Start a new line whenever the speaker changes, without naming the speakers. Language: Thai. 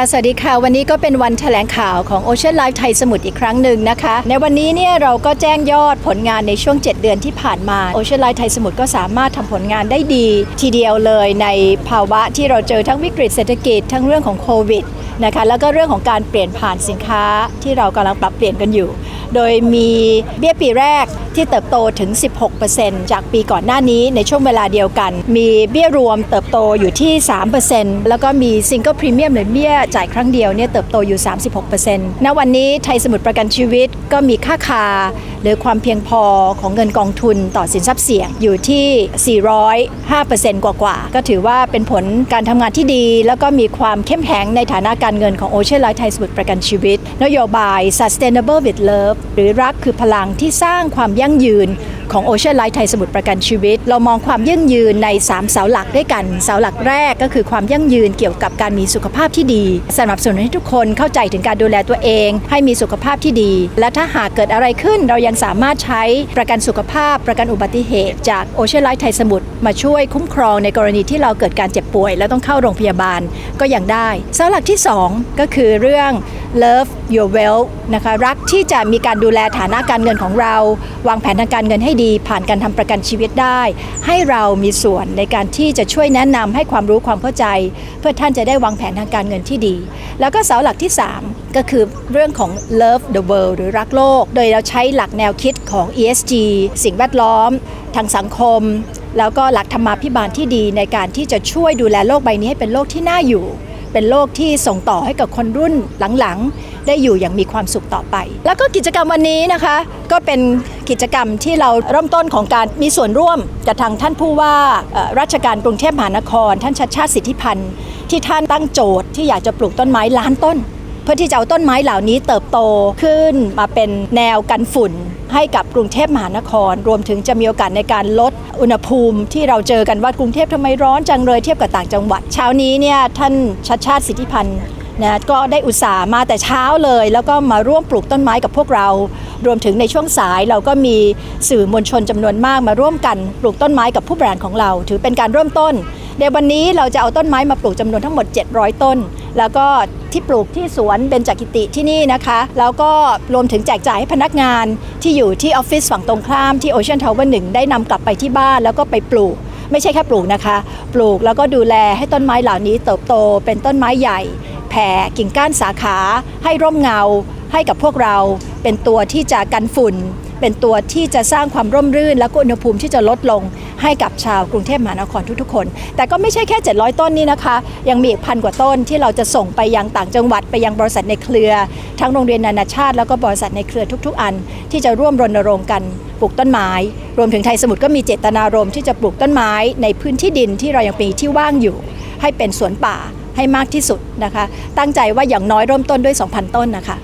สวัสดีค่ะ วันนี้ก็เป็นวันแถลงข่าวของ Ocean Life ไทยสมุทรอีกครั้งหนึ่งนะคะ ในวันนี้เนี่ยเราก็แจ้งยอดผลงานในช่วง 7 เดือนที่ผ่านมา Ocean Life ไทยสมุทรก็สามารถทำผลงานได้ดี ทีเดียวเลยในภาวะที่เราเจอทั้งวิกฤตเศรษฐกิจทั้งเรื่องของโควิดนะคะแล้วก็เรื่องของการเปลี่ยนผ่านสินค้าที่เรากำลังปรับเปลี่ยนกันอยู่ โดยมีเบี้ยปีแรกที่เติบโตถึง 16%จากปีก่อนหน้านี้ในช่วงเวลาเดียวกัน มีเบี้ยรวมเติบโตอยู่ที่ 3%แล้วก็มีซิงเกิลพรีเมียมหรือเบี้ยจ่ายครั้งเดียวเนี่ยเติบโตอยู่ 36%ณวันนี้ไทยสมุทรประกันชีวิตก็มีค่าคา หรือความเพียงพอของเงินกองทุนต่อสินทรัพย์เสี่ยงอยู่ที่ 405%กว่าๆก็ถือว่าเป็นผลการทำงานที่ดี แล้วก็มีความเข้มแข็งในฐานะการเงินของโอเชียนไลท์ไทยสมุทรประกันชีวิต นโยบาย sustainable with love หรือรักคือพลังที่สร้างความยั่งยืนของโอเชียนไลท์ไทยสมุทรประกันชีวิต เรามองความยั่งยืนใน 3 เสาหลักด้วยกัน เสาหลักแรกก็คือความยั่งยืนเกี่ยวกับการมีสุขภาพที่ดีสนับสนุนให้ทุกคนเข้าใจถึงการดูแลตัวเอง ให้มีสุขภาพที่ดี และถ้าหากเกิดอะไรขึ้น เรายังสามารถใช้ประกันสุขภาพ ประกันอุบัติเหตุ จากโอเชียนไลท์ไทยสมุทรมาช่วยคุ้มครองในกรณีที่เราเกิดการเจ็บป่วย และต้องเข้าโรงพยาบาลก็ยังได้ เสาหลักที่ 2 ก็คือเรื่อง love your wealth นะคะรักที่จะมีการดูแลฐานะการเงินของเรา วางแผนทางการเงินให้ดี ผ่านการทำประกันชีวิตได้ ให้เรามีส่วนในการที่จะช่วยแนะนำให้ความรู้ความเข้าใจ เพื่อท่านจะได้วางแผนทางการเงินที่ดี แล้วก็เสาหลักที่ 3 ก็คือเรื่องของ love the world หรือรักโลก โดยเราใช้หลักแนวคิดของ ESG สิ่งแวดล้อม ทางสังคม แล้วก็หลักธรรมาภิบาลที่ดีในการที่จะช่วยดูแลโลกใบนี้ให้เป็นโลกที่น่าอยู่ เป็นโลกที่ส่งต่อให้กับคนรุ่นหลังๆ ได้อยู่อย่างมีความสุขต่อไป แล้วก็กิจกรรมวันนี้นะคะ ก็เป็นกิจกรรมที่เราเริ่มต้นของการมีส่วนร่วมกับทางท่านผู้ว่าราชการกรุงเทพมหานคร ท่านชัดชาติสิทธิพันธ์ที่ท่านตั้งโจทย์ที่อยากจะปลูกต้นไม้ล้านต้น เพื่อที่จะเอาต้นไม้เหล่านี้เติบโตขึ้นมาเป็นแนวกันฝุ่น ให้กับกรุงเทพมหานคร รวมถึงจะมีโอกาสในการลดอุณหภูมิที่เราเจอกันว่ากรุงเทพทำไมร้อนจังเลยเทียบกับต่างจังหวัด เช้านี้เนี่ยท่านชัดชาติสิทธิพันธ์นะก็ได้อุตส่าห์มาแต่เช้าเลย แล้วก็มาร่วมปลูกต้นไม้กับพวกเรา รวมถึงในช่วงสายเราก็มีสื่อมวลชนจำนวนมากมาร่วมกันปลูกต้นไม้กับผู้บริหารของเรา ถือเป็นการเริ่มต้นในวันนี้เราจะเอาต้นไม้มาปลูกจำนวนทั้งหมด 700 ต้น แล้วก็ที่ปลูกที่สวนเบญจกิติที่นี่นะคะ แล้วก็รวมถึงแจกจ่ายให้พนักงานที่อยู่ที่ออฟฟิศฝั่งตรงข้ามที่ Ocean Tower 1ได้นำกลับไปที่บ้านแล้วก็ไปปลูก ไม่ใช่แค่ปลูกนะคะ ปลูกแล้วก็ดูแลให้ต้นไม้เหล่านี้เติบโตเป็นต้นไม้ใหญ่ แผ่กิ่งก้านสาขา ให้ร่มเงา ให้กับพวกเราเป็นตัวที่จะกันฝุ่น เป็นตัวที่จะสร้างความร่มรื่น และก็อุณหภูมิที่จะลดลงให้กับชาวกรุงเทพมหานครทุกๆคน แต่ก็ไม่ใช่แค่ 700 ต้นนี่นะคะ ยังมีอีกพันกว่าต้นที่เราจะส่งไปยังต่างจังหวัดไปยังบริษัทในเครือ ทั้งโรงเรียนนานาชาติ แล้วก็บริษัทในเครือทุก ๆ อัน ที่จะร่วมรณรงค์กันปลูกต้นไม้ รวมถึงไทยสมุทรก็มีเจตนารมณ์ที่จะปลูกต้นไม้ ในพื้นที่ดินที่เรายังมีที่ว่างอยู่ ให้เป็นสวนป่าให้มากที่สุดนะคะ ตั้งใจว่าอย่างน้อยเริ่มต้นด้วย 2,000 ต้นนะคะ